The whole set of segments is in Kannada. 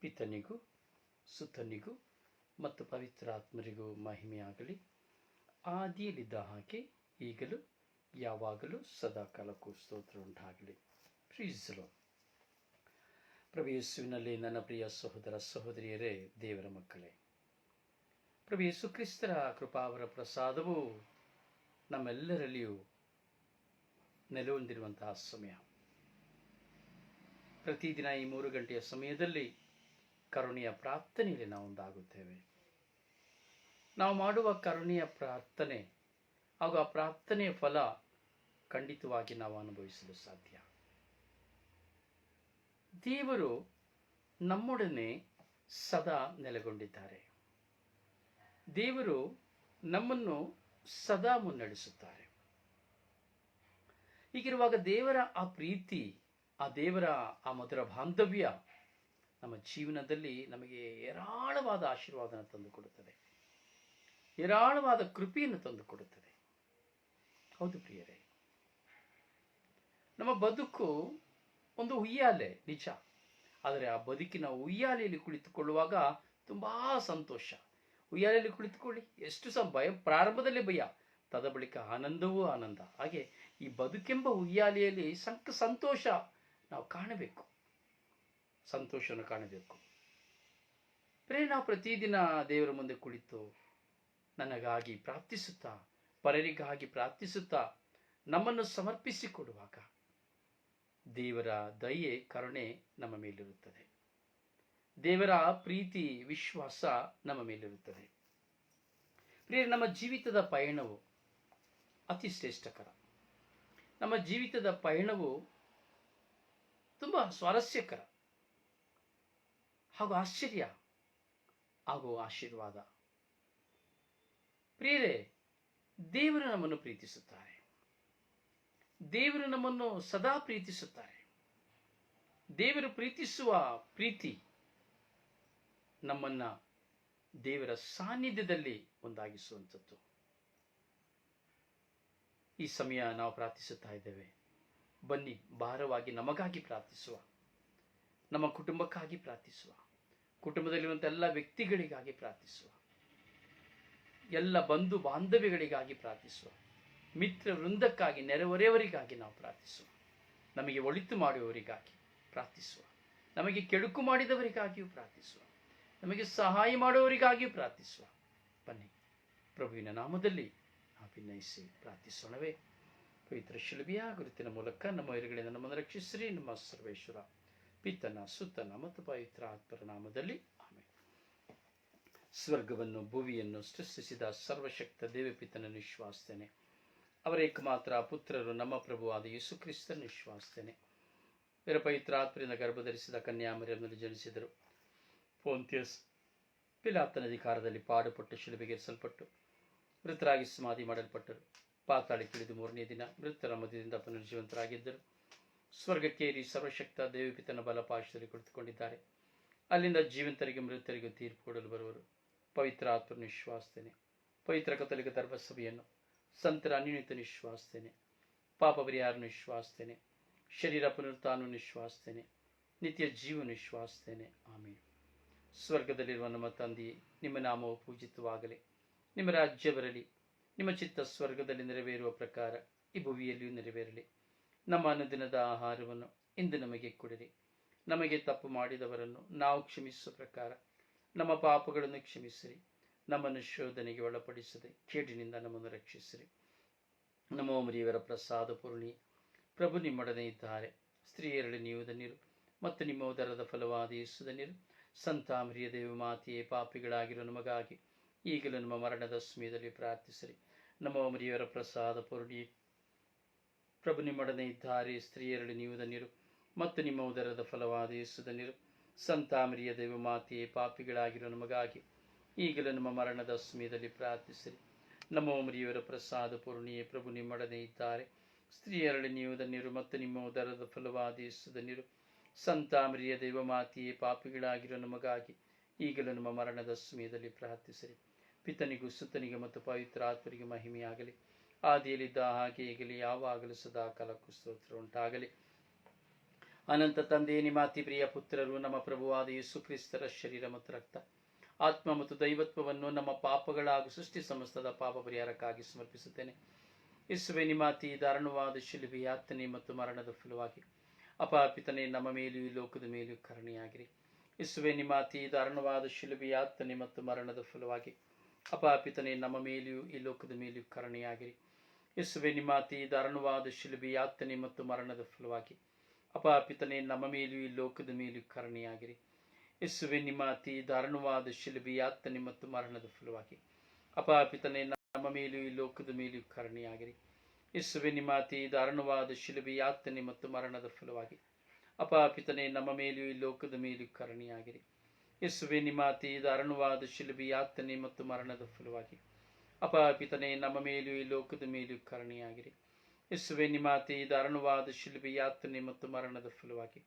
ಪಿತನಿಗೂ, ಸುತನಿಗೂ ಮತ್ತು ಪವಿತ್ರಾತ್ಮರಿಗೂ ಮಹಿಮೆಯಾಗಲಿ. ಆದಿಯಲ್ಲಿದ್ದ ಹಾಗೆ ಈಗಲೂ, ಯಾವಾಗಲೂ ಸದಾ ಕಾಲಕ್ಕೂ ಸ್ತೋತ್ರ ಉಂಟಾಗಲಿ. ಪ್ರೀಸಲು ಪ್ರಭೇಸುವಿನಲ್ಲಿ ನನ್ನ ಪ್ರಿಯ ಸಹೋದರ ಸಹೋದರಿಯರೇ, ದೇವರ ಮಕ್ಕಳೇ. ಪ್ರಭೇಸು ಕ್ರಿಸ್ತರ ಕೃಪಾವರ ಪ್ರಸಾದವು ನಮ್ಮೆಲ್ಲರಲ್ಲಿಯೂ ನೆಲೆ ಹೊಂದಿರುವಂತಹ ಸಮಯ. ಪ್ರತಿದಿನ ಈ ಮೂರು ಗಂಟೆಯ ಸಮಯದಲ್ಲಿ ಕರುಣೆಯ ಪ್ರಾರ್ಥನೆಯಲ್ಲಿ ನಾವು ಒಂದಾಗುತ್ತೇವೆ ನಾವು ಮಾಡುವ ಕರುಣೆಯ ಪ್ರಾರ್ಥನೆ ಹಾಗೂ ಆ ಪ್ರಾರ್ಥನೆಯ ಫಲ ಖಂಡಿತವಾಗಿ ನಾವು ಅನುಭವಿಸಲು ಸಾಧ್ಯ. ದೇವರು ನಮ್ಮೊಡನೆ ಸದಾ ನೆಲೆಗೊಂಡಿದ್ದಾರೆ. ದೇವರು ನಮ್ಮನ್ನು ಸದಾ ಮುನ್ನಡೆಸುತ್ತಾರೆ. ಹೀಗಿರುವಾಗ ದೇವರ ಆ ಪ್ರೀತಿ ಆ ದೇವರ ಆ ಮಧುರ ಬಾಂಧವ್ಯ ನಮ್ಮ ಜೀವನದಲ್ಲಿ ನಮಗೆ ಏರಾಳವಾದ ಆಶೀರ್ವಾದನ ತಂದುಕೊಡುತ್ತದೆ ಏರಾಳವಾದ ಕೃಪೆಯನ್ನು ತಂದುಕೊಡುತ್ತದೆ ಹೌದು ಪ್ರಿಯರೇ. ನಮ್ಮ ಬದುಕು ಒಂದು ಉಯ್ಯಾಲೆ ನಿಜ. ಆದರೆ ಆ ಬದುಕಿನ ಉಯ್ಯಾಲೆಯಲ್ಲಿ ಕುಳಿತುಕೊಳ್ಳುವಾಗ ತುಂಬ ಸಂತೋಷ. ಉಯ್ಯಾಲೆಯಲ್ಲಿ ಕುಳಿತುಕೊಳ್ಳಿ. ಎಷ್ಟು ಸಹ ಭಯ, ಪ್ರಾರಂಭದಲ್ಲಿ ಭಯ, ತದ ಬಳಿಕ ಆನಂದವೂ ಆನಂದ. ಹಾಗೆ ಈ ಬದುಕೆಂಬ ಉಯ್ಯಾಲೆಯಲ್ಲಿ ಸಂಕ, ಸಂತೋಷ ನಾವು ಕಾಣಬೇಕು. ಸಂತೋಷವನ್ನು ಕಾಣಬೇಕು. ಪ್ರೇ ನಾವು ಪ್ರತಿದಿನ ದೇವರ ಮುಂದೆ ಕುಳಿತು ನನಗಾಗಿ ಪ್ರಾರ್ಥಿಸುತ್ತಾ ಪರರಿಗಾಗಿ ಪ್ರಾರ್ಥಿಸುತ್ತಾ ನಮ್ಮನ್ನು ಸಮರ್ಪಿಸಿಕೊಡುವಾಗ ದೇವರ ದಯೆ ಕರುಣೆ ನಮ್ಮ ಮೇಲಿರುತ್ತದೆ. ದೇವರ ಪ್ರೀತಿ ವಿಶ್ವಾಸ ನಮ್ಮ ಮೇಲಿರುತ್ತದೆ. ಪ್ರಿಯ ನಮ್ಮ ಜೀವಿತದ ಪಯಣವು ಅತಿ ಶ್ರೇಷ್ಠಕರ. ನಮ್ಮ ಜೀವಿತದ ಪಯಣವು ಸ್ವಾರಸ್ಯಕರ ಹಾಗೂ ಆಶ್ಚರ್ಯ ಹಾಗೂ ಆಶೀರ್ವಾದ ಪ್ರಿಯರೇ ದೇವರು ನಮ್ಮನ್ನು ಪ್ರೀತಿಸುತ್ತಾರೆ ದೇವರು ನಮ್ಮನ್ನು ಸದಾ ಪ್ರೀತಿಸುತ್ತಾರೆ ದೇವರು ಪ್ರೀತಿಸುವ ಪ್ರೀತಿ ನಮ್ಮನ್ನ ದೇವರ ಸಾನ್ನಿಧ್ಯದಲ್ಲಿ ಒಂದಾಗಿಸುವಂಥದ್ದು ಈ ಸಮಯ ನಾವು ಪ್ರಾರ್ಥಿಸುತ್ತಾ ಇದ್ದೇವೆ ಬನ್ನಿ, ಭಾರವಾಗಿ ನಮಗಾಗಿ ಪ್ರಾರ್ಥಿಸುವ. ನಮ್ಮ ಕುಟುಂಬಕ್ಕಾಗಿ ಪ್ರಾರ್ಥಿಸುವ. ಕುಟುಂಬದಲ್ಲಿರುವಂಥ ಎಲ್ಲ ವ್ಯಕ್ತಿಗಳಿಗಾಗಿ ಪ್ರಾರ್ಥಿಸುವ. ಎಲ್ಲ ಬಂಧು ಬಾಂಧವ್ಯಗಳಿಗಾಗಿ ಪ್ರಾರ್ಥಿಸುವ. ಮಿತ್ರ ವೃಂದಕ್ಕಾಗಿ, ನೆರೆಹೊರೆಯವರಿಗಾಗಿ ನಾವು ಪ್ರಾರ್ಥಿಸುವ. ನಮಗೆ ಒಳಿತು ಮಾಡುವವರಿಗಾಗಿ ಪ್ರಾರ್ಥಿಸುವ. ನಮಗೆ ಕೆಡುಕು ಮಾಡಿದವರಿಗಾಗಿಯೂ ಪ್ರಾರ್ಥಿಸುವ. ನಮಗೆ ಸಹಾಯ ಮಾಡುವವರಿಗಾಗಿಯೂ ಪ್ರಾರ್ಥಿಸುವ. ಬನ್ನಿ, ಪ್ರಭುವಿನ ನಾಮದಲ್ಲಿ ಅಭಿನಯಿಸಿ ಪ್ರಾರ್ಥಿಸೋಣವೇ. ಪವಿತ್ರ ಶಿಲುಬಿಯ ಗುರುತಿನ ಮೂಲಕ ನಮ್ಮ ಇರುಗಳಿಂದ ನಮ್ಮನ್ನು ರಕ್ಷಿಸ್ರಿ. ನಮ್ಮ ಸರ್ವೇಶ್ವರ, ಪಿತನ ಸುತ್ತನ ಮತ್ತು ಪವಿತ್ರ ಆತ್ಮರ ನಾಮದಲ್ಲಿ ಆಮೆ ಸ್ವರ್ಗವನ್ನು ಭುವಿಯನ್ನು ಸೃಷ್ಟಿಸಿದ ಸರ್ವಶಕ್ತ ದೇವಪಿತನನ್ನು ವಿಶ್ವಾಸ್ತೇನೆ ಅವರ ಏಕಮಾತ್ರ ಪುತ್ರರು, ನಮ್ಮ ಪ್ರಭುವಾದ ಯೇಸು ಕ್ರಿಸ್ತ ವಿಶ್ವಾಸ್ತೇನೆ ಇವರ ಪವಿತ್ರ ಆತ್ಮರಿಂದ ಗರ್ಭಧರಿಸಿದ ಕನ್ಯಾಮರಿಯನ್ನು ಜನಿಸಿದರು. ಫೋಂತಿಯಸ್ ಪಿಲಾತನ ಅಧಿಕಾರದಲ್ಲಿ ಪಾಡುಪಟ್ಟು ಶಿಲುಬೆಗೇರಿಸಲ್ಪಟ್ಟು ಮೃತರಾಗಿ ಸಮಾಧಿ ಮಾಡಲ್ಪಟ್ಟರು. ಪಾತಾಳಕ್ಕಿಳಿದು ಮೂರನೇ ದಿನ ಮೃತರ ಮಧ್ಯದಿಂದ ಪುನರ್ಜೀವಂತರಾಗಿದ್ದರು. ಸ್ವರ್ಗಕ್ಕೇರಿ ಸರ್ವಶಕ್ತ ದೇವಿಪಿತನ ಬಲಪಾಶದಲ್ಲಿ ಕುಳಿತುಕೊಂಡಿದ್ದಾರೆ. ಅಲ್ಲಿಂದ ಜೀವಂತರಿಗೆ ಮೃತರಿಗೂ ತೀರ್ಪು ಕೊಡಲು ಬರುವರು. ಪವಿತ್ರ ಆತ್ಮ ನಿಶ್ವಾಸ್ತೇನೆ. ಪವಿತ್ರ ಕಥಲಿಕ ಧರ್ಮಸಭೆಯನ್ನು ಸಂತರ ಅನ್ಯುನಿತ ನಿಶ್ವಾಸ್ತೇನೆ. ಪಾಪ ಪರಿಹಾರ ನಿಶ್ವಾಸ್ತೇನೆ. ಶರೀರ ಪುನರುತ್ಥಾನ ನಿಶ್ವಾಸ್ತೇನೆ. ನಿತ್ಯ ಜೀವ ನಿಶ್ವಾಸ್ತೇನೆ. ಆಮೇಲೆ ಸ್ವರ್ಗದಲ್ಲಿರುವ ನಮ್ಮ ತಂದೆಯೇ, ನಿಮ್ಮ ನಾಮವು ಪೂಜಿತವಾಗಲಿ. ನಿಮ್ಮ ರಾಜ್ಯ ಬರಲಿ. ನಿಮ್ಮ ಚಿತ್ತ ಸ್ವರ್ಗದಲ್ಲಿ ನೆರವೇರುವ ಪ್ರಕಾರ ಈ ಭುವಿಯಲ್ಲಿಯೂ ನೆರವೇರಲಿ. ನಮ್ಮ ಅನುದಿನದ ಆಹಾರವನ್ನು ಇಂದು ನಮಗೆ ಕೊಡಿರಿ. ನಮಗೆ ತಪ್ಪು ಮಾಡಿದವರನ್ನು ನಾವು ಕ್ಷಮಿಸುವ ಪ್ರಕಾರ ನಮ್ಮ ಪಾಪಗಳನ್ನು ಕ್ಷಮಿಸಿರಿ. ನಮ್ಮನ್ನು ಶೋಧನೆಗೆ ಒಳಪಡಿಸದೆ ಕೇಡಿನಿಂದ ನಮ್ಮನ್ನು ರಕ್ಷಿಸಿರಿ. ನಮೋ ಮರಿಯವರ ಪ್ರಸಾದ ಪೂರ್ಣಿ. ಪ್ರಭು ನಿಮ್ಮೊಡನೆ ಇದ್ದಾರೆ. ಸ್ತ್ರೀಯರಲ್ಲಿ ನೀವು ಧನ್ಯರು ಮತ್ತು ನಿಮ್ಮ ಉದರದ ಫಲವಾದ ಯೇಸು ಧನ್ಯರು ಸಂತಾಮರಿಯ ದೇವ ಮಾತೆಯೇ ಪಾಪಿಗಳಾಗಿರೋ ನಮಗಾಗಿ ಈಗಲೂ ನಮ್ಮ ಮರಣದ ಸಮಯದಲ್ಲಿ ಪ್ರಾರ್ಥಿಸಿರಿ. ನಮೋ ಮರಿಯವರ ಪ್ರಸಾದ ಪೂರ್ಣಿ. ಪ್ರಭು ನಿಮ್ಮೊಡನೆ ಇದ್ದಾರೆ ಸ್ತ್ರೀಯರಲ್ಲಿ ನೀವು ಧನ್ಯರು. ಮತ್ತು ನಿಮ್ಮ ಉದರದ ಫಲವಾದ ಯೇಸು ಧನ್ಯರು. ಸಂತಾಮರಿಯ ದೇವ ಮಾತೆಯೇ ಪಾಪಿಗಳಾಗಿರೋ ನಮಗಾಗಿ ಈಗಲೂ ನಮ್ಮ ಮರಣದ ಸಮಯದಲ್ಲಿ ಪ್ರಾರ್ಥಿಸಿರಿ. ನಮ್ಮ ಮರಿಯವರ ಪ್ರಸಾದ ಪೂರ್ಣಿಯೇ, ಪ್ರಭು ನಿಮ್ಮೊಡನೆ ಇದ್ದಾರೆ ಸ್ತ್ರೀಯರಲ್ಲಿ ನೀವು ಧನ್ಯರು. ಮತ್ತು ನಿಮ್ಮ ಉದರದ ಫಲವಾದ ಯೇಸು ಧನ್ಯರು. ಸಂತಾಮರಿಯ ದೇವ ಮಾತೆಯೇ ಪಾಪಿಗಳಾಗಿರೋ ನಮಗಾಗಿ ಈಗಲೂ ನಮ್ಮ ಮರಣದ ಸಮಯದಲ್ಲಿ ಪ್ರಾರ್ಥಿಸಿರಿ. ಪಿತನಿಗೂ ಸುತ್ತನಿಗೆ ಮತ್ತು ಪವಿತ್ರ ಆತ್ಮರಿಗೆ ಮಹಿಮೆಯಾಗಲಿ. ಆದಿಯಲ್ಲಿದ್ದ ಹಾಗೆ ಈಗಲಿ, ಯಾವಾಗಲೂ ಸದಾ ಕಾಲಕ್ಕೂ ಸ್ತೋತ್ರ ಉಂಟಾಗಲಿ. ಅನಂತ ತಂದೆ, ನಿಮ್ಮ ಅತಿ ಪ್ರಿಯ ಪುತ್ರರು, ನಮ್ಮ ಪ್ರಭುವಾದ ಯೇಸು ಕ್ರಿಸ್ತರ ಶರೀರ ಮತ್ತು ರಕ್ತ. ಆತ್ಮ ಮತ್ತು ದೈವತ್ವವನ್ನು ನಮ್ಮ ಪಾಪಗಳ ಹಾಗೂ ಸೃಷ್ಟಿ ಸಮಸ್ತದ ಪಾಪ ಪರಿಹಾರಕ್ಕಾಗಿ ಸಮರ್ಪಿಸುತ್ತೇನೆ. ಯೇಸುವೆ, ನಿಮ್ಮ ಅತಿ ದಾರುಣವಾದ ಶಿಲುಬೆ ಯಾತನೆ ಮತ್ತು ಮರಣದ ಫಲವಾಗಿ. ಅಪಾಪಿತನೆ ನಮ್ಮ ಮೇಲೂ ಈ ಲೋಕದ ಮೇಲೂ ಕರುಣೆಯಾಗಿರಿ. ಯೇಸುವೆ, ನಿಮ್ಮ ಅತಿ ದಾರುಣವಾದ ಶಿಲುಬೆ ಯಾತನೆ ಮತ್ತು ಮರಣದ ಫಲವಾಗಿ. ಅಪಾಪಿತನೆ ನಮ್ಮ ಮೇಲೆಯೂ ಈ ಲೋಕದ ಮೇಲೆಯೂ ಕರುಣೆಯಾಗಿರಿ. ಯೇಸುವೆ, ನಿಮ್ಮ ದಾರುಣವಾದ ಶಿಲುಬೆ ಯಾತನೆ ಮತ್ತು ಮರಣದ ಫಲವಾಗಿ. ಅಪಾಪಿತನೇ ನಮ್ಮ ಮೇಲೆಯೂ ಈ ಲೋಕದ ಮೇಲೆಯೂ ಕರುಣೆಯಾಗಿರಿ. ಯೇಸುವೆ, ನಿಮ್ಮ ಅತಿ ದಾರುಣವಾದ ಶಿಲುಬೆ ಯಾತನೆ ಮತ್ತು ಮರಣದ ಫಲವಾಗಿ. ಅಪಾಪಿತನೇ ನಮ್ಮ ಮೇಲೆಯೂ ಈ ಲೋಕದ ಮೇಲೆಯೂ ಕರುಣೆಯಾಗಿರಿ. ಯೇಸುವೆ, ನಿಮ್ಮ ದಾರುಣವಾದ ಶಿಲುಬೆ ಯಾತನೆ ಮತ್ತು ಮರಣದ ಫಲವಾಗಿ. ಅಪಾಪಿತನೇ ನಮ್ಮ ಮೇಲೆಯೂ ಈ ಲೋಕದ ಮೇಲೆಯೂ ಕರುಣೆಯಾಗಿರಿ. ಯೇಸುವೆ ನಿಮಾತಿ ಅತಿ ದಾರುಣವಾದ ಶಿಲುಬಿ ಯಾತನೆ ಮತ್ತು ಮರಣದ ಫಲವಾಗಿ. ಅಪಾಪಿತನೆ ನಮ್ಮ ಮೇಲೂ ಈ ಲೋಕದ ಮೇಲೂ ಕರಣಿಯಾಗಿರಿ. ಯೇಸುವೆ, ನಿಮ್ಮ ಅತಿ ದಾರುಣವಾದ ಶಿಲುಬಿ ಯಾತನೆ ಮತ್ತು ಮರಣದ ಫಲವಾಗಿ.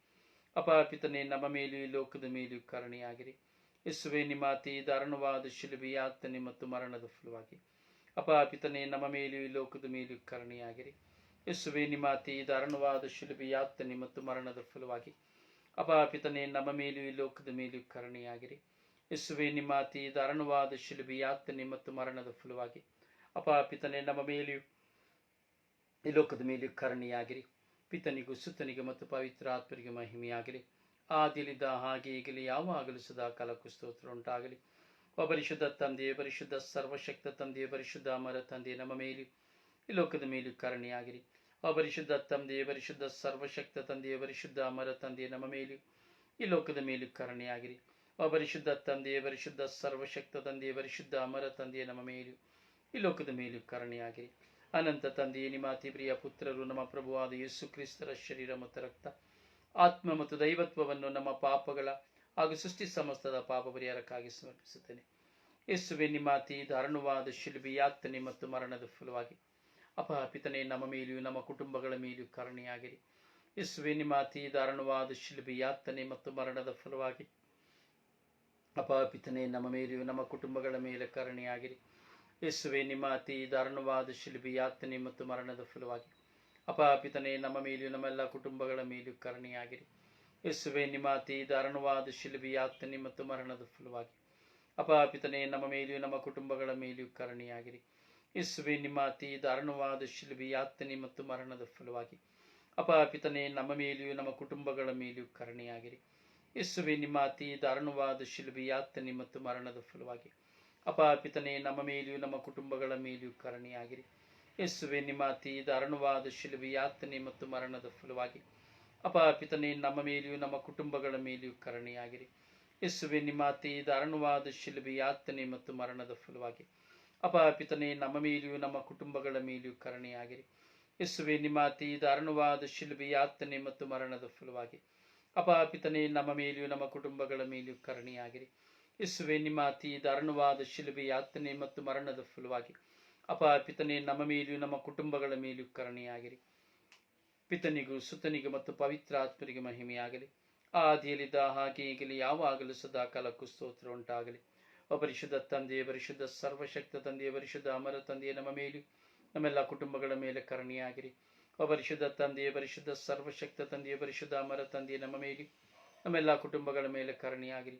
ಅಪಾಪಿತನೆ ನಮ್ಮ ಮೇಲೂ ಈ ಲೋಕದ ಮೇಲೂ ಕರಣಿಯಾಗಿರಿ. ಯೇಸುವೆ, ನಿಮ್ಮ ಅತಿ ದಾರುಣವಾದ ಶಿಲುಬಿ ಯಾತನೆ ಮತ್ತು ಮರಣದ ಫಲವಾಗಿ. ಅಪಾಪಿತನೆ ನಮ್ಮ ಮೇಲೂ ಈ ಲೋಕದ ಮೇಲೂ ಕರಣಿಯಾಗಿರಿ. ಯೇಸುವೆ, ನಿಮ್ಮ ಅತಿ ದಾರುಣವಾದ ಶಿಲುಬಿ ಯಾತನೆ ಮತ್ತು ಮರಣದ ಫಲವಾಗಿ. ಅಪಾಪಿತನೆ ನಮ್ಮ ಮೇಲೂ ಈ ಲೋಕದ ಮೇಲೂ ಕರುಣೆಯಾಗಿರಿ. ಯೇಸುವೆ, ನಿಮ್ಮ ಅತಿ ದಾರುಣವಾದ ಶಿಲುಬಿ ಮತ್ತು ಮರಣದ ಫಲವಾಗಿ. ಅಪಾಪಿತನೇ ನಮ್ಮ ಮೇಲೆಯೂ ಈ ಲೋಕದ ಮೇಲೂ ಕರುಣೆಯಾಗಿರಿ. ಪಿತನಿಗೂ, ಸುತ್ತನಿಗೆ ಮತ್ತು ಪವಿತ್ರ ಆತ್ಮರಿಗೆ ಮಹಿಮೆಯಾಗಲಿ ಆದಿಲಿದ ಹಾಗೆ ಈಗಲಿ, ಯಾವಾಗಲೂ ಸದಾ ಕಾಲಕ್ಕೂ ಸ್ತೋತ್ರ ಉಂಟಾಗಲಿ. ಪರಿಶುದ್ಧ ತಂದೆಯೇ ಪರಿಶುದ್ಧ ಸರ್ವಶಕ್ತ ತಂದೆಯೇ ಪರಿಶುದ್ಧ ಅಮರ ತಂದೆಯೇ ನಮ್ಮ ಮೇಲೂ ಈ ಲೋಕದ ಮೇಲೂ ಕರುಣೆಯಾಗಿರಿ. ಪರಿಶುದ್ಧ ತಂದೆಯೇ ಪರಿಶುದ್ಧ ಸರ್ವಶಕ್ತ ತಂದೆಯೇ ಪರಿಶುದ್ಧ ಅಮರ ತಂದೆಯೇ ನಮ್ಮ ಮೇಲೆ, ಈ ಲೋಕದ ಮೇಲೂ ಕರುಣೆಯಾಗಿರಿ. ಅಪರಿಶುದ್ಧ ಪರಿಶುದ್ಧ ತಂದೆಯೇ ಪರಿಶುದ್ಧ ಸರ್ವಶಕ್ತ ತಂದೆಯೇ ಪರಿಶುದ್ಧ ಅಮರ ತಂದೆಯೇ ನಮ್ಮ ಮೇಲೂ, ಈ ಲೋಕದ ಮೇಲೂ ಕರುಣೆಯಾಗಿರಿ. ಅನಂತ ತಂದೆಯೇ ನಿಮ್ಮ ಅತಿ ಪ್ರಿಯ ಪುತ್ರರು, ನಮ್ಮ ಪ್ರಭುವಾದ ಯೇಸು ಕ್ರಿಸ್ತರ ಶರೀರ ಮತ್ತು ರಕ್ತ, ಆತ್ಮ ಮತ್ತು ದೈವತ್ವವನ್ನು ನಮ್ಮ ಪಾಪಗಳ ಹಾಗೂ ಸೃಷ್ಟಿ ಸಮಸ್ತದ ಪಾಪ ಪರಿಹಾರಕ್ಕಾಗಿ ಸಮರ್ಪಿಸುತ್ತೇನೆ. ಯೇಸುವೆ, ನಿಮ್ಮ ಅತಿ ದಾರುಣವಾದ ಶಿಲ್ಬಿ ಯಾತನೆ ಮತ್ತು ಮರಣದ ಫಲವಾಗಿ ಅಪಪಿತನೆ ನಮ್ಮ ಮೇಲೆಯೂ, ನಮ್ಮ ಕುಟುಂಬಗಳ ಮೇಲೆಯೂ ಕರುಣೆಯಾಗಿರಿ ಯೇಸುವೆ, ನಿಮ್ಮ ಅತಿ ದಾರುಣವಾದ ಶಿಲ್ಬಿ ಯಾತನೆ ಮತ್ತು ಮರಣದ ಫಲವಾಗಿ ಅಪಾಪಿತನೇ ನಮ್ಮ ಮೇಲೆಯೂ, ನಮ್ಮ ಕುಟುಂಬಗಳ ಮೇಲೆ ಕರುಣೆಯಾಗಿರಿ ಯೇಸುವೆ, ನಿಮ್ಮ ಅತಿ ದಾರುಣವಾದ ಶಿಲ್ಬಿ ಯಾತನೆ ಮತ್ತು ಮರಣದ ಫಲವಾಗಿ ಅಪಾಪಿತನೆ ನಮ್ಮ ಮೇಲೆಯೂ ನಮ್ಮೆಲ್ಲ ಕುಟುಂಬಗಳ ಮೇಲೆಯೂ ಕರುಣೆಯಾಗಿರಿ ಯೇಸುವೆ, ನಿಮ್ಮ ಅತಿ ದಾರುಣವಾದ ಶಿಲ್ಬಿ ಯಾತನೆ ಮತ್ತು ಮರಣದ ಫಲವಾಗಿ ಅಪಾಪಿತನೆ ನಮ್ಮ ಮೇಲೆಯೂ, ನಮ್ಮ ಕುಟುಂಬಗಳ ಮೇಲೆಯೂ ಕರುಣೆಯಾಗಿರಿ ಯೇಸುವೆ, ನಿಮ್ಮ ಅತಿ ದಾರುಣವಾದ ಶಿಲುಬೆ ಯಾತನೆ ಮತ್ತು ಮರಣದ ಫಲವಾಗಿ. ಅಪಾಪಿತನೆ ನಮ್ಮ ಮೇಲೆಯೂ, ನಮ್ಮ ಕುಟುಂಬಗಳ ಮೇಲೆಯೂ ಕರುಣೆಯಾಗಿರಿ. ಯೇಸುವೆ, ನಿಮ್ಮ ಅತಿ ದಾರುಣವಾದ ಶಿಲುಬೆ ಯಾತನೆ ಮತ್ತು ಮರಣದ ಫಲವಾಗಿ. ಅಪಾಪಿತನೆ ನಮ್ಮ ಮೇಲೆಯೂ, ನಮ್ಮ ಕುಟುಂಬಗಳ ಮೇಲೆಯೂ ಕರುಣೆಯಾಗಿರಿ. ಯೇಸುವೆ, ನಿಮ್ಮ ಅತಿ ದಾರುಣವಾದ ಶಿಲುಬೆ ಯಾತನೆ ಮತ್ತು ಮರಣದ ಫಲವಾಗಿ. ಅಪಾಪಿತನೆ ನಮ್ಮ ಮೇಲೆಯೂ, ನಮ್ಮ ಕುಟುಂಬಗಳ ಮೇಲೆಯೂ ಕರುಣೆಯಾಗಿರಿ. ಯೇಸುವೆ, ನಿಮ್ಮ ಅತಿ ದಾರುಣವಾದ ಶಿಲುಬೆ ಯಾತನೆ ಮತ್ತು ಮರಣದ ಫಲವಾಗಿ. ಅಪಾಪಿತನೆ, ನಮ್ಮ ಮೇಲೆಯೂ, ನಮ್ಮ ಕುಟುಂಬಗಳ ಮೇಲೆಯೂ ಕರುಣೆಯಾಗಿರಿ. ಯೇಸುವೆ, ನಿಮ್ಮ ಅತಿ ದಾರುಣವಾದ ಶಿಲುಬೆ, ಯಾತನೆ ಮತ್ತು ಮರಣದ ಫಲವಾಗಿ. ಅಪಾಪಿತನೆ, ನಮ್ಮ ಮೇಲೆಯೂ, ನಮ್ಮ ಕುಟುಂಬಗಳ ಮೇಲೆಯೂ ಕರುಣೆಯಾಗಿರಿ. ಯೇಸುವೆ, ನಿಮ್ಮ ಅತಿ ದಾರುಣವಾದ ಶಿಲುಬೆ, ಯಾತನೆ ಮತ್ತು ಮರಣದ ಫಲವಾಗಿ. ಅಪಾಪಿತನೆ, ನಮ್ಮ ಮೇಲೆಯೂ, ನಮ್ಮ ಕುಟುಂಬಗಳ ಮೇಲೆಯೂ ಕರುಣೆಯಾಗಿರಿ. ಪಿತನಿಗೂ, ಸುತನಿಗೂ ಮತ್ತು ಪವಿತ್ರ ಆತ್ಮರಿಗೆ ಮಹಿಮೆಯಾಗಲಿ. ಆದಿಯಲ್ಲಿದ್ದ ಹಾಗೆ ಈಗಲಿ, ಯಾವಾಗಲೂ ಸದಾ ಕಾಲಕ್ಕೂ ಸ್ತೋತ್ರ ಉಂಟಾಗಲಿ. ಪರಿಶುದ್ಧ ತಂದೆಯ, ಪರಿಶುದ್ಧ ಸರ್ವಶಕ್ತ ತಂದೆಯ, ಪರಿಶುದ್ಧ ಅಮರ ತಂದೆಯ, ನಮ್ಮ ಮೇಲು ನಮ್ಮೆಲ್ಲ ಕುಟುಂಬಗಳ ಮೇಲೆ ಕರುಣೆಯಾಗಿರಿ. ಪರಿಶುದ್ಧ ತಂದೆಯ, ಪರಿಶುದ್ಧ ಸರ್ವಶಕ್ತ ತಂದೆಯೇ, ಪರಿಶುದ್ಧ ಅಮರ ತಂದೆಯ, ನಮ್ಮ ಮೇಲೆಯೂ ನಮ್ಮೆಲ್ಲ ಕುಟುಂಬಗಳ ಮೇಲೆ ಕರುಣೆಯಾಗಿರಿ.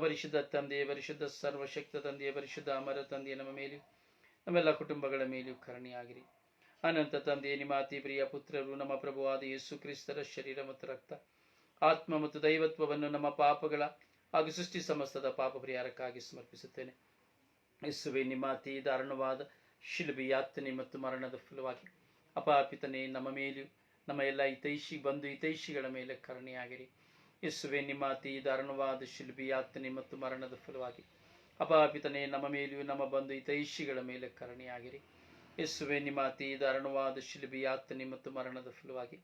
ಪರಿಶುದ್ಧ ತಂದೆಯ, ಪರಿಶುದ್ಧ ಸರ್ವಶಕ್ತ ತಂದೆಯ, ಪರಿಶುದ್ಧ ಅಮರ ತಂದೆಯ, ನಮ್ಮ ಮೇಲು ನಮ್ಮೆಲ್ಲ ಕುಟುಂಬಗಳ ಮೇಲೆಯೂ ಕರುಣೆಯಾಗಿರಿ. ಅನಂತ ತಂದೆಯ, ನಿಮ್ಮ ಅತಿ ಪ್ರಿಯ ಪುತ್ರರು, ನಮ್ಮ ಪ್ರಭುವಾದ ಯೇಸು ಕ್ರಿಸ್ತರ ಶರೀರ ಮತ್ತು ರಕ್ತ, ಆತ್ಮ ಮತ್ತು ದೈವತ್ವವನ್ನು ನಮ್ಮ ಪಾಪಗಳ ಹಾಗೂ ಸೃಷ್ಟಿ ಸಮಸ್ತದ ಪಾಪ ಪರಿಹಾರಕ್ಕಾಗಿ ಸಮರ್ಪಿಸುತ್ತೇನೆ. ಯೇಸುವೆ, ನಿಮ್ಮ ಅತಿ ದಾರುಣವಾದ ಶಿಲುಬೆ ಯಾತನೆ ಮತ್ತು ಮರಣದ ಫಲವಾಗಿ ಅಪಾಪಿತನೆ ನಮ್ಮ ಮೇಲೂ ನಮ್ಮ ಎಲ್ಲ ಹಿತೈಷಿ ಬಂಧು ಹಿತೈಷಿಗಳ ಮೇಲೆ ಕರುಣೆಯಾಗಿರಿ. ಯೇಸುವೆ, ನಿಮ್ಮ ಅತಿ ದಾರುಣವಾದ ಶಿಲುಬೆ ಯಾತನೆ ಮತ್ತು ಮರಣದ ಫಲವಾಗಿ ಅಪಾಪಿತನೆ ನಮ್ಮ ಮೇಲೂ ನಮ್ಮ ಬಂಧು ಹಿತೈಷಿಗಳ ಮೇಲೆ ಕರುಣೆಯಾಗಿರಿ. ಯೇಸುವೆ, ನಿಮ್ಮ ಅತಿ ದಾರುಣವಾದ ಶಿಲುಬೆ ಯಾತನೆ ಮತ್ತು ಮರಣದ ಫಲವಾಗಿ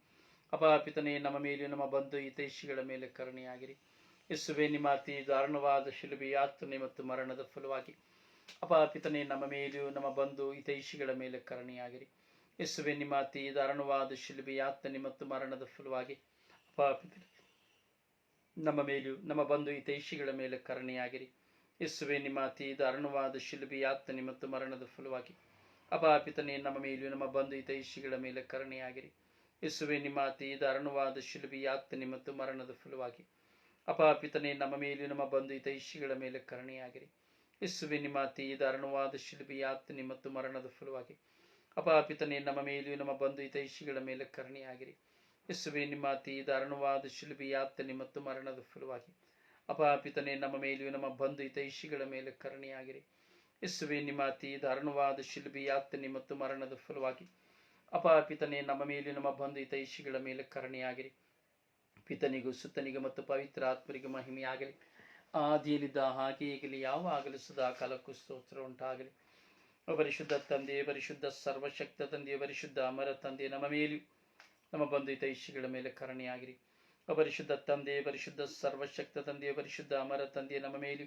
ಅಪಾಪಿತನೆ ನಮ್ಮ ಮೇಲೂ ನಮ್ಮ ಬಂಧು ಹಿತೈಷಿಗಳ ಮೇಲೆ ಕರುಣೆಯಾಗಿರಿ. ಯೇಸುವೆ, ನಿಮ್ಮ ಅತಿ ದಾರುಣವಾದ ಶಿಲುಬೆ ಯಾತನೆ ಮತ್ತು ಮರಣದ ಫಲವಾಗಿ. ಅಪಾಪಿತನೆ ನಮ್ಮ ಮೇಲೂ ನಮ್ಮ ಬಂಧು ಹಿತೈಷಿಗಳ ಮೇಲೆ ಕರುಣೆಯಾಗಿರಿ. ಯೇಸುವೆ, ನಿಮ್ಮ ಅತಿ ದಾರುಣವಾದ ಶಿಲುಬೆ ಯಾತನೆ ಮತ್ತು ಮರಣದ ಫಲವಾಗಿ. ಅಪಾಪಿತನೆ ನಮ್ಮ ಮೇಲೂ ನಮ್ಮ ಬಂಧು ಹಿತೈಷಿಗಳ ಮೇಲೆ ಕರುಣೆಯಾಗಿರಿ. ಯೇಸುವೆ, ನಿಮ್ಮ ಅತಿ ದಾರುಣವಾದ ಶಿಲುಬಿ ಯಾತನೆ ಮತ್ತು ಮರಣದ ಫಲವಾಗಿ. ಅಪಾಪಿತನೆ ನಮ್ಮ ಮೇಲೂ ನಮ್ಮ ಬಂಧು ಹಿತೈಷಿಗಳ ಮೇಲೆ ಕರುಣೆಯಾಗಿರಿ. ಯೇಸುವೆ, ನಿಮ್ಮ ಅತಿ ದಾರುಣವಾದ ಶಿಲುಬಿ ಯಾತನೆ ಮತ್ತು ಮರಣದ ಫಲವಾಗಿ. ಅಪಾಪಿತನೆ ನಮ್ಮ ಮೇಲೆ ನಮ್ಮ ಬಂಧು ಹಿತೈಷಿಗಳ ಮೇಲೆ ಕರುಣೆಯಾಗಿರಿ. ಯೇಸುವೆ, ನಿಮ್ಮ ಅತಿ ದಾರುಣವಾದ ಶಿಲುಬಿ ಮತ್ತು ಮರಣದ ಫಲವಾಗಿ. ಅಪಾಪಿತನೇ ನಮ್ಮ ಮೇಲೂ ನಮ್ಮ ಬಂಧು ಹಿತೈಷಿಗಳ ಮೇಲೆ ಕರುಣೆಯಾಗಿರಿ. ಯೇಸುವೆ, ನಿಮ್ಮ ಅತಿ ದಾರುಣವಾದ ಶಿಲ್ಬಿ ಮತ್ತು ಮರಣದ ಫಲವಾಗಿ. ಅಪಾಪಿತನೇ ನಮ್ಮ ಮೇಲೂ ನಮ್ಮ ಬಂಧು ಹಿತೈಷಿಗಳ ಮೇಲೆ ಕರುಣೆಯಾಗಿರಿ. ಯೇಸುವೆ, ನಿಮ್ಮ ಅತಿ ದಾರುಣವಾದ ಶಿಲ್ಬಿ ಮತ್ತು ಮರಣದ ಫಲವಾಗಿ. ಅಪಾಪಿತನೇ ನಮ್ಮ ಮೇಲೂ ನಮ್ಮ ಬಂಧು ಹಿತೈಷಿಗಳ ಮೇಲೆ ಕರುಣೆಯಾಗಿರಿ. ಪಿತನಿಗೂ ಸುತ್ತನಿಗೂ ಮತ್ತು ಪವಿತ್ರ ಆತ್ಮರಿಗೂ ಮಹಿಮೆಯಾಗಲಿ. ಆದಿಯಲ್ಲಿದ್ದ ಹಾಗೆ ಈಗಲಿ ಯಾವಾಗಲೂ ಸದಾ ಕಾಲಕ್ಕೂ ಸ್ತೋತ್ರ ಉಂಟಾಗಲಿ. ಪರಿಶುದ್ಧ ತಂದೆ, ಪರಿಶುದ್ಧ ಸರ್ವಶಕ್ತ ತಂದೆ, ಪರಿಶುದ್ಧ ಅಮರ ತಂದೆ, ನಮ್ಮ ಮೇಲೆ ನಮ್ಮ ಬಂಧು ಹಿತೈಷಿಗಳ ಮೇಲೆ ಕರುಣೆಯಾಗಿರಿ. ಪರಿಶುದ್ಧ ತಂದೆ, ಪರಿಶುದ್ಧ ಸರ್ವಶಕ್ತ ತಂದೆ, ಪರಿಶುದ್ಧ ಅಮರ ತಂದೆ, ನಮ್ಮ ಮೇಲೆ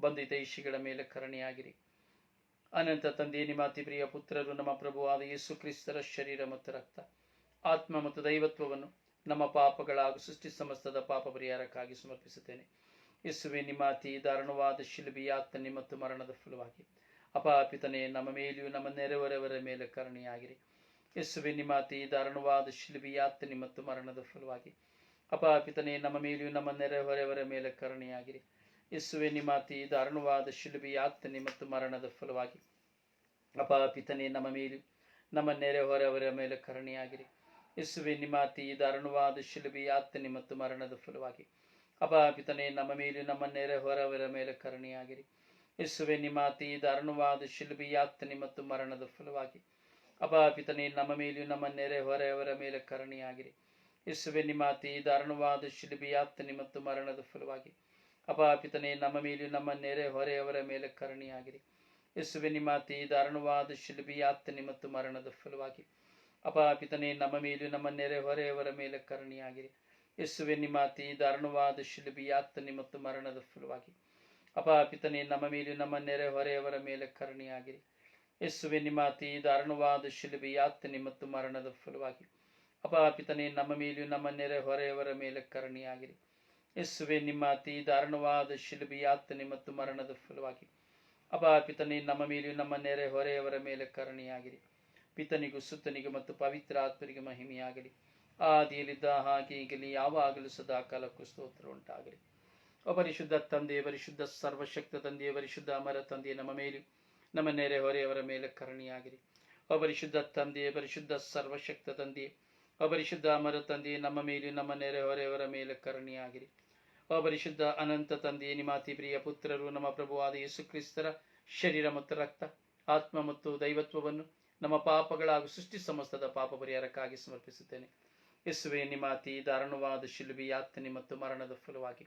ಬಂಧು ಹಿತೈಷಿಗಳ ಮೇಲೆ ಕರುಣೆಯಾಗಿರಿ. ಅನಂತ ತಂದೆ, ನಿಮ್ಮ ಅತಿ ಪ್ರಿಯ ಪುತ್ರರು, ನಮ್ಮ ಪ್ರಭುವಾದ ಯೇಸು ಕ್ರಿಸ್ತರ ಶರೀರ ಮತ್ತು ರಕ್ತ, ಆತ್ಮ ಮತ್ತು ದೈವತ್ವವನ್ನು ನಮ್ಮ ಪಾಪಗಳ ಹಾಗೂ ಸೃಷ್ಟಿ ಸಮಸ್ತದ ಪಾಪ ಪರಿಹಾರಕ್ಕಾಗಿ ಸಮರ್ಪಿಸುತ್ತೇನೆ. ಯೇಸುವೆ, ನಿಮ್ಮ ಅತಿ ದಾರುಣವಾದ ಶಿಲ್ಬಿ ಆತ್ಮನಿ ಮತ್ತು ಮರಣದ ಫಲವಾಗಿ. ಅಪಾಪಿತನೇ, ನಮ್ಮ ಮೇಲೆಯೂ ನಮ್ಮ ನೆರೆಹೊರೆಯವರ ಮೇಲೆ ಕರುಣೆಯಾಗಿರಿ. ಯೇಸುವೆ, ನಿಮ್ಮ ಅತಿ ದಾರುಣವಾದ ಶಿಲ್ಬಿ ಆತ್ಮನಿ ಮತ್ತು ಮರಣದ ಫಲವಾಗಿ. ಅಪಾಪಿತನೇ, ನಮ್ಮ ಮೇಲೆಯೂ ನಮ್ಮ ನೆರೆಹೊರೆಯವರ ಮೇಲೆ ಕರುಣೆಯಾಗಿರಿ. ಯೇಸುವೆ, ನಿಮ್ಮ ಅತಿ ದಾರುಣವಾದ ಶಿಲುಬಿ ಆತ್ಮನಿ ಮತ್ತು ಮರಣದ ಫಲವಾಗಿ. ಅಪಾಪಿತನೇ, ನಮ್ಮ ಮೇಲೆಯೂ ನಮ್ಮ ನೆರೆಹೊರೆಯವರ ಮೇಲೆ ಕರುಣೆಯಾಗಿರಿ. ಯೇಸುವೆ ನಿಮಾತಿ ದಾರುಣವಾದ ಶಿಲುಬಿ ಯಾತನೆ ಮತ್ತು ಮರಣದ ಫಲವಾಗಿ. ಅಪಾಪಿತನೆ ನಮ್ಮ ಮೇಲೆ, ನಮ್ಮ ನೆರೆ ಹೊರವರ ಮೇಲೆ ಕರುಣೆಯಾಗಿರಿ. ಯೇಸುವೆ ನಿಮಾತಿ ದಾರುಣವಾದ ಶಿಲುಬಿ ಯಾತನೆ ಮತ್ತು ಮರಣದ ಫಲವಾಗಿ. ಅಪಾಪಿತನೆ ನಮ್ಮ ಮೇಲೂ, ನಮ್ಮ ನೆರೆ ಹೊರೆಯವರ ಮೇಲೆ ಕರುಣೆಯಾಗಿರಿ. ಯೇಸುವೆ ನಿಮಾತಿ ದಾರುಣವಾದ ಶಿಲುಬಿ ಯಾತನೆ ಮತ್ತು ಮರಣದ ಫಲವಾಗಿ. ಅಪಾಪಿತನೇ ನಮ್ಮ ಮೇಲೂ, ನಮ್ಮ ನೆರೆ ಹೊರೆಯವರ ಮೇಲೆ ಕರುಣೆಯಾಗಿರಿ. ಯೇಸುವೆ ನಿಮಾತಿ ದಾರುಣವಾದ ಶಿಲುಬಿ ಯಾತನೆ ಮತ್ತು ಮರಣದ ಫಲವಾಗಿ. ಅಪಾಪಿತನೆ ನಮ್ಮ ಮೇಲೂ ನಮ್ಮ ನೆರೆಹೊರೆಯವರ ಮೇಲೆ ಕರುಣಿಯಾಗಿರಿ ಯೇಸುವೆ, ನಿಮ್ಮ ಅತಿ ದಾರುಣವಾದ ಶಿಲುಬಿ ಯಾತನೆ ಮತ್ತು ಮರಣದ ಫಲವಾಗಿ. ಅಪಾಪಿತನೇ ನಮ್ಮ ಮೇಲೆ ನಮ್ಮ ನೆರೆಹೊರೆಯವರ ಮೇಲೆ ಕರುಣಿಯಾಗಿರಿ ಯೇಸುವೆ, ನಿಮ್ಮ ಅತಿ ದಾರುಣವಾದ ಶಿಲುಬಿ ಯಾತನೆ ಮತ್ತು ಮರಣದ ಫಲವಾಗಿ. ಅಪಾಪಿತನೇ ನಮ್ಮ ಮೇಲೆ ನಮ್ಮ ನೆರೆಹೊರೆಯವರ ಮೇಲೆ ಕರುಣಿಯಾಗಿರಿ ಯೇಸುವೆ, ನಿಮ್ಮ ಅತಿ ದಾರುಣವಾದ ಶಿಲುಬಿ ಯಾತನೆ ಮತ್ತು ಮರಣದ ಫಲವಾಗಿ. ಅಪಾಪಿತನೇ ನಮ್ಮ ಮೇಲೂ ನಮ್ಮ ನೆರೆಹೊರೆಯವರ ಮೇಲೆ ಕರುಣೆಯಾಗಿರಿ ಪಿತನಿಗೂ ಸುತ್ತನಿಗೂ ಮತ್ತು ಪವಿತ್ರ ಆತ್ಮರಿಗೆ ಮಹಿಮೆಯಾಗಲಿ. ಆದಿಯಲ್ಲಿದ್ದ ಹಾಗೆ ಈಗಲಿ, ಯಾವಾಗಲೂ ಸದಾ ಕಾಲಕ್ಕೂ ಸ್ತೋತ್ರ ಉಂಟಾಗಲಿ. ಪರಿಶುದ್ಧ ತಂದೆ ಪರಿಶುದ್ಧ ಸರ್ವಶಕ್ತ ತಂದೆಯ, ಪರಿಶುದ್ಧ ಅಮರ ತಂದೆಯ, ನಮ್ಮ ಮೇಲೆ ನಮ್ಮ ನೆರೆ ಹೊರೆಯವರ ಮೇಲೆ ಕರುಣಿಯಾಗಿರಿ. ಓ ಪರಿಶುದ್ಧ ತಂದೆ ಪರಿಶುದ್ಧ ಸರ್ವಶಕ್ತ ತಂದೆ ಅಪರಿಶುದ್ಧ ಪರಿಶುದ್ಧ ಅಮರ ತಂದೆ ನಮ್ಮ ಮೇಲೆ ನಮ್ಮ ನೆರೆ ಹೊರೆಯವರ ಮೇಲೆ ಕರುಣಿಯಾಗಿರಿ. ಅಪರಿಶುದ್ಧ ಪರಿಶುದ್ಧ ಅನಂತ ತಂದೆ ನಿಮಾತಿ ಪ್ರಿಯ ಪುತ್ರರು, ನಮ್ಮ ಪ್ರಭುವಾದ ಯೇಸು ಕ್ರಿಸ್ತರ ಶರೀರ ಮತ್ತು ರಕ್ತ, ಆತ್ಮ ಮತ್ತು ದೈವತ್ವವನ್ನು ನಮ್ಮ ಪಾಪಗಳ ಹಾಗೂ ಸೃಷ್ಟಿ ಸಮಸ್ತದ ಪಾಪ ಪರಿಹಾರಕ್ಕಾಗಿ ಸಮರ್ಪಿಸುತ್ತೇನೆ. ಯೇಸುವೆ, ನಿಮ್ಮ ಅತಿ ದಾರುಣವಾದ ಶಿಲುಬಿ, ಯಾತನೆ ಮತ್ತು ಮರಣದ ಫಲವಾಗಿ.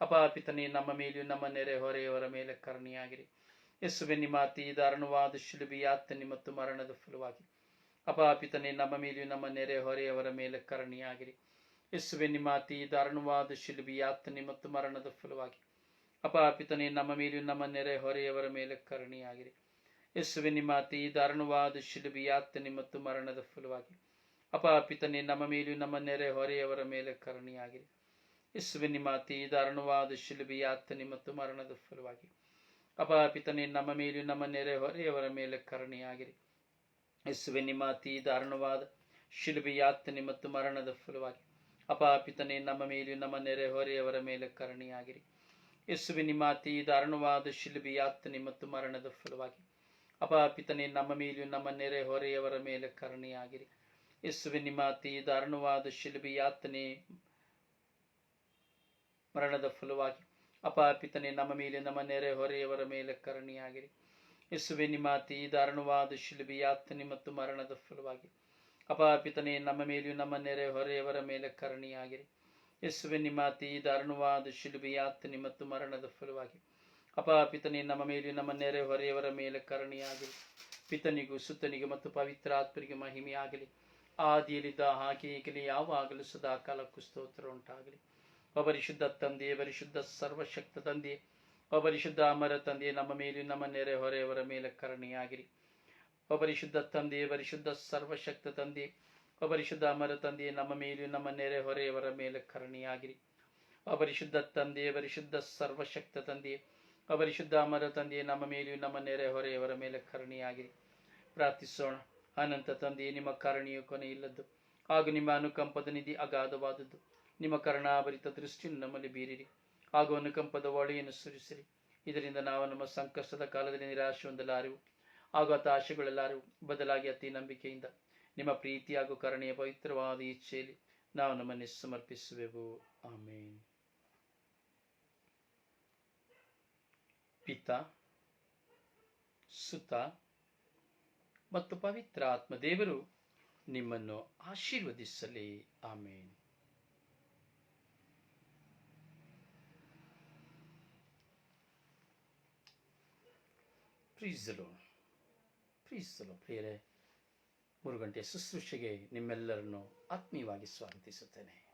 ಅಪಾಪಿತನೆ ನಮ್ಮ ಮೇಲೆಯೂ ನಮ್ಮ ನೆರೆ ಹೊರೆಯವರ ಮೇಲೆ ಕರ್ಣಿಯಾಗಿರಿ ಯೇಸುವೆ, ನಿಮ್ಮ ಅತಿ ದಾರುಣವಾದ ಶಿಲುಬಿ, ಯಾತನೆ ಮತ್ತು ಮರಣದ ಫಲವಾಗಿ. ಅಪಾಪಿತನೆ ನಮ್ಮ ಮೇಲೆಯೂ ನಮ್ಮ ನೆರೆ ಹೊರೆಯವರ ಮೇಲೆ ಕರಣಿಯಾಗಿರಿ ಯೇಸುವೆ, ನಿಮ್ಮ ಅತಿ ದಾರುಣವಾದ ಶಿಲುಬಿ, ಯಾತನೆ ಮತ್ತು ಮರಣದ ಫಲವಾಗಿ. ಅಪಾಪಿತನೆ ನಮ್ಮ ಮೇಲೆಯೂ ನಮ್ಮ ನೆರೆ ಹೊರೆಯವರ ಮೇಲೆ ಕರುಣೆಯಾಗಿರಿ ಯೇಸುವೆ ನಿಮ್ಮ ಅತಿ ದಾರುಣವಾದ ಶಿಲುಬಿ ಯಾತನೆ ಮತ್ತು ಮರಣದ ಫಲವಾಗಿ. ಅಪಾಪಿತನೆ ನಮ್ಮ ಮೇಲೆಯೂ ನಮ್ಮ ನೆರೆ ಹೊರೆಯವರ ಮೇಲೆ ಕರುಣಿಯಾಗಿರಿ ಯೇಸುವೆ ನಿಮ್ಮ ಅತಿ ದಾರುಣವಾದ ಶಿಲುಬಿ ಯಾತನೆ ಮತ್ತು ಮರಣದ ಫಲವಾಗಿ. ಅಪಾಪಿತನೆ ನಮ್ಮ ಮೇಲೆಯೂ ನಮ್ಮ ನೆರೆ ಹೊರೆಯವರ ಮೇಲೆ ಕರುಣಿಯಾಗಿರಿ ಯೇಸುವೆ ನಿಮ್ಮ ಅತಿ ದಾರುಣವಾದ ಮತ್ತು ಮರಣದ ಫಲವಾಗಿ. ಅಪಾಪಿತನೆ ನಮ್ಮ ಮೇಲೆಯೂ ನಮ್ಮ ನೆರೆ ಹೊರೆಯವರ ಮೇಲೆ ಕರುಣಿಯಾಗಿರಿ ಯೇಸುವೆ ನಿಮ್ಮ ಅತಿ ದಾರುಣವಾದ ಶಿಲುಬಿ ಯಾತನೆ ಮತ್ತು ಮರಣದ ಫಲವಾಗಿ. ಅಪಾಪಿತನೆ ನಮ್ಮ ಮೇಲೂ ನಮ್ಮ ನೆರೆ ಹೊರೆಯವರ ಮೇಲೆ ಕರುಣೆಯಾಗಿರಿ. ಯೇಸುವೆ, ನಿಮ್ಮ ಅತಿ ದಾರುಣವಾದ ಶಿಲುಬಿ ಯಾತನೆ ಮರಣದ ಫಲವಾಗಿ. ಅಪಾಪಿತನೆ ನಮ್ಮ ಮೇಲೆ ನಮ್ಮ ನೆರೆ ಹೊರೆಯವರ ಮೇಲೆ ಕರುಣೆಯಾಗಿರಿ. ಯೇಸುವೆ ನಿಮಾತಿ ದಾರುಣವಾದ ಶಿಲುಬಿ ಯಾತನೆ ಮತ್ತು ಮರಣದ ಫಲವಾಗಿ. ಅಪಾಪಿತನೆ ನಮ್ಮ ಮೇಲೆಯೂ ನಮ್ಮ ನೆರೆ ಹೊರೆಯವರ ಮೇಲೆ ಕರುಣೆಯಾಗಿರಿ. ಯೇಸುವೆ ನಿಮಾತಿ ದಾರುಣವಾದ ಶಿಲುಬಿ ಯಾತನೆ ಮತ್ತು ಮರಣದ ಫಲವಾಗಿ. ಅಪಾಪಿತನೆ ನಮ್ಮ ಮೇಲೆ ನಮ್ಮ ನೆರೆ ಹೊರೆಯವರ ಮೇಲೆ ಕರುಣೆಯಾಗಲಿ. ಪಿತನಿಗೂ ಸುತ್ತನಿಗೂ ಮತ್ತು ಪವಿತ್ರ ಆತ್ಮರಿಗೆ ಮಹಿಮೆಯಾಗಲಿ. ಆದಿಯಲ್ಲಿದ್ದ ಹಾಗೆ ಈಗಲೇ ಯಾವಾಗಲೂ ಸದಾ ಕಾಲಕ್ಕೂ ಸ್ತೋತ್ರ ಉಂಟಾಗಲಿ ಪರಿಶುದ್ಧ ತಂದೆ, ಪರಿಶುದ್ಧ ಸರ್ವಶಕ್ತ ತಂದೆ, ಪರಿಶುದ್ಧ ಅಮರ ತಂದೆ, ನಮ್ಮ ಮೇಲೆ ನಮ್ಮ ನೆರೆ ಹೊರೆಯವರ ಮೇಲೆ ಕರುಣೆಯಾಗಿರಿ. ಪರಿಶುದ್ಧ ತಂದೆ, ಪರಿಶುದ್ಧ ಸರ್ವಶಕ್ತ ತಂದೆ, ಪರಿಶುದ್ಧ ಅಮರ ತಂದೆ, ನಮ್ಮ ಮೇಲೆ ನಮ್ಮ ನೆರೆ ಹೊರೆಯವರ ಮೇಲೆ ಕರುಣೆಯಾಗಿರಿ. ಪರಿಶುದ್ಧ ತಂದೆ, ಪರಿಶುದ್ಧ ಸರ್ವಶಕ್ತ ತಂದೆ ಪರಿಶುದ್ಧ ಅಮರ ತಂದೆಯೇ, ನಮ್ಮ ಮೇಲೆಯೂ ನಮ್ಮ ನೆರೆ ಹೊರೆಯವರ ಮೇಲೆ ಕರುಣಿಯಾಗಿ ಪ್ರಾರ್ಥಿಸೋಣ. ಅನಂತ ತಂದೆಯೇ, ನಿಮ್ಮ ಕರುಣಿಯು ಕೊನೆಯಿಲ್ಲದ್ದು, ಹಾಗೂ ನಿಮ್ಮ ಅನುಕಂಪದ ನಿಧಿ ಅಗಾಧವಾದದ್ದು. ನಿಮ್ಮ ಕರುಣಾಭರಿತ ದೃಷ್ಟಿಯನ್ನು ನಮ್ಮಲ್ಲಿ ಬೀರಿರಿ, ಹಾಗೂ ಅನುಕಂಪದ ಒಳೆಯನ್ನು ಸುರಿಸಿರಿ. ಇದರಿಂದ ನಾವು ನಮ್ಮ ಸಂಕಷ್ಟದ ಕಾಲದಲ್ಲಿ ನಿರಾಶೆ ಹೊಂದಲಾರೆವು, ಹಾಗೂ ಹತಾಶೆಗೊಳ್ಳಲಾರೆವು ಬದಲಾಗಿ ಅತಿ ನಂಬಿಕೆಯಿಂದ ನಿಮ್ಮ ಪ್ರೀತಿ ಹಾಗೂ ಕರುಣೆಯ ಪವಿತ್ರವಾದ ಇಚ್ಛೆಯಲ್ಲಿ ನಾವು ನಮ್ಮನ್ನು ಸಮರ್ಪಿಸುವೆವು. ಆಮೇನ್. ಪಿತ, ಸುತ ಮತ್ತು ಪವಿತ್ರ ಆತ್ಮ ದೇವರು ನಿಮ್ಮನ್ನು ಆಶೀರ್ವದಿಸಲಿ. ಆಮೇನ್. ಪ್ರೀಸಲು ಪ್ರೀಸಲು ಪ್ರಿಯರೇ ಮೂರು ಗಂಟೆ ಶುಶ್ರೂಷೆಗೆ ನಿಮ್ಮೆಲ್ಲರನ್ನು ಆತ್ಮೀಯವಾಗಿ ಸ್ವಾಗತಿಸುತ್ತೇನೆ.